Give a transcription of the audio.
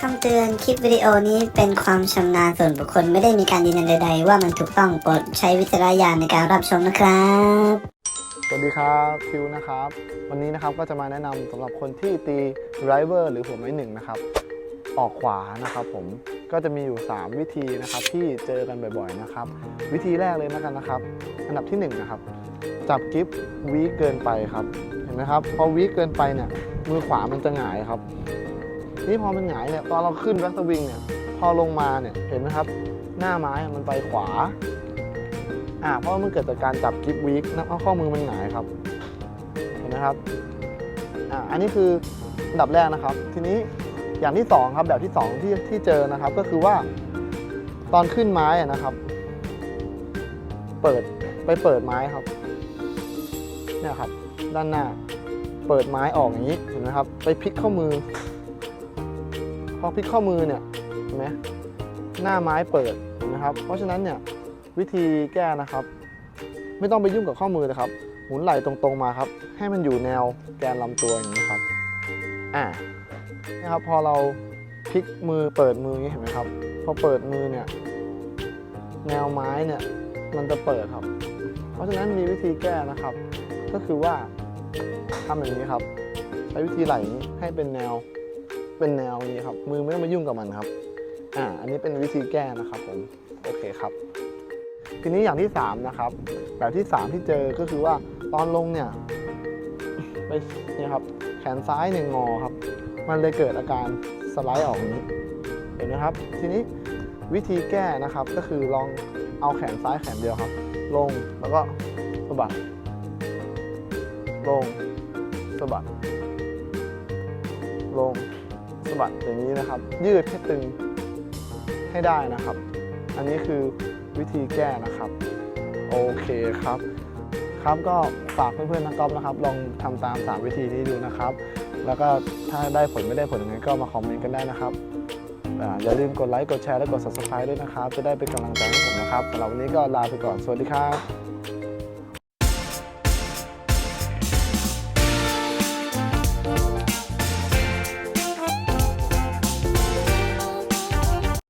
คำเตือนคลิปวิดีโอนี้เป็นความชำนาญส่วนบุคคลไม่ได้มีการยืนยันใดๆ ว่ามันถูกต้องโปรดใช้วิจารณญาณในการรับชมนะครับ สวัสดีครับคิวนะครับ วันนี้นะครับก็จะมาแนะนำสำหรับคนที่ตีไรเวอร์หรือหัวไม้หนึ่งนะครับ ออกขวานะครับผมก็จะมีอยู่ 3 วิธีนะครับที่เจอกันบ่อยๆนะครับ วิธีแรกเลยนะกันนะครับ อันดับที่1นะครับ จับกิฟวีเกินไปครับ เห็นไหมครับพอวีเกินไปเนี่ยมือขวามันจะหงายครับ นี่พอมันหงายเนี่ยตอนเราขึ้นแบ็กสวิงเนี่ยพอลงมาเนี่ยเห็นไหมครับ หน้าไม้มันไปขวาอ่าเพราะว่ามันเกิดจากการจับกิฟวีคนะเพราะข้อมือมันหงายครับ เห็นไหมครับอ่าอันนี้คืออันดับแรกนะครับ ทีนี้อย่างที่สองครับแบบที่สองที่ที่เจอนะครับ ก็คือว่าตอนขึ้นไม้นะครับ เปิดไปเปิดไม้ครับเนี่ยครับ ด้านหน้า เปิดไม้ออกอย่างนี้เห็นไหมครับ ไปพลิกข้อมือ อพลิกข้อมือเนี่ยเห็นไหมหน้าไม้เปิดนะครับ เพราะฉะนั้นเนี่ยวิธีแก้นะครับ ไม่ต้องไปยุ่งกับข้อมือเลยครับ หมุนไหล่ตรงๆมาครับ ให้มันอยู่แนวแกนลำตัวอย่างนี้ครับอ่านี่ครับพอเราพลิกมือเปิดมืออย่างนี้เห็นไหมครับพอเปิดมือเนี่ยแนวไม้เนี่ยมันจะเปิดครับ เพราะฉะนั้นมีวิธีแก้นะครับ ก็คือว่าทำอย่างนี้ครับ ใช้วิธีไหล่ให้เป็นแนว เป็นแนวนี้ครับ มือไม่ต้องมายุ่งกับมันครับ อ่า อันนี้เป็นวิธีแก้นะครับผม โอเคครับ ทีนี้อย่างที่3นะครับ แบบที่ 3 ที่เจอก็คือว่าตอนลงเนี่ยไปเนี่ยครับ แขนซ้ายหนึ่งงอครับ มันเลยเกิดอาการสไลด์ออกอย่างนี้ เห็นไหมครับ ทีนี้วิธีแก้นะครับก็คือลองเอาแขนซ้ายแขนเดียวครับ ลงแล้วก็สะบัด ลงสะบัด ลง บัดอย่างนี้นะครับ ยืดให้ตึงให้ได้นะครับ อันนี้คือวิธีแก้นะครับ โอเคครับ ครับก็ฝากเพื่อนๆนักกอล์ฟนะครับ ลองทำตาม 3 วิธีนี้ดูนะครับ แล้วก็ถ้าได้ผลไม่ได้ผลยังไงก็มาคอมเมนต์กันได้นะครับอาอย่าลืมกดไลค์กดแชร์และกด subscribe ด้วยนะครับ จะได้เป็นกำลังใจให้ผมนะครับสำหรับวันนี้ก็ลาไปก่อนสวัสดีครับ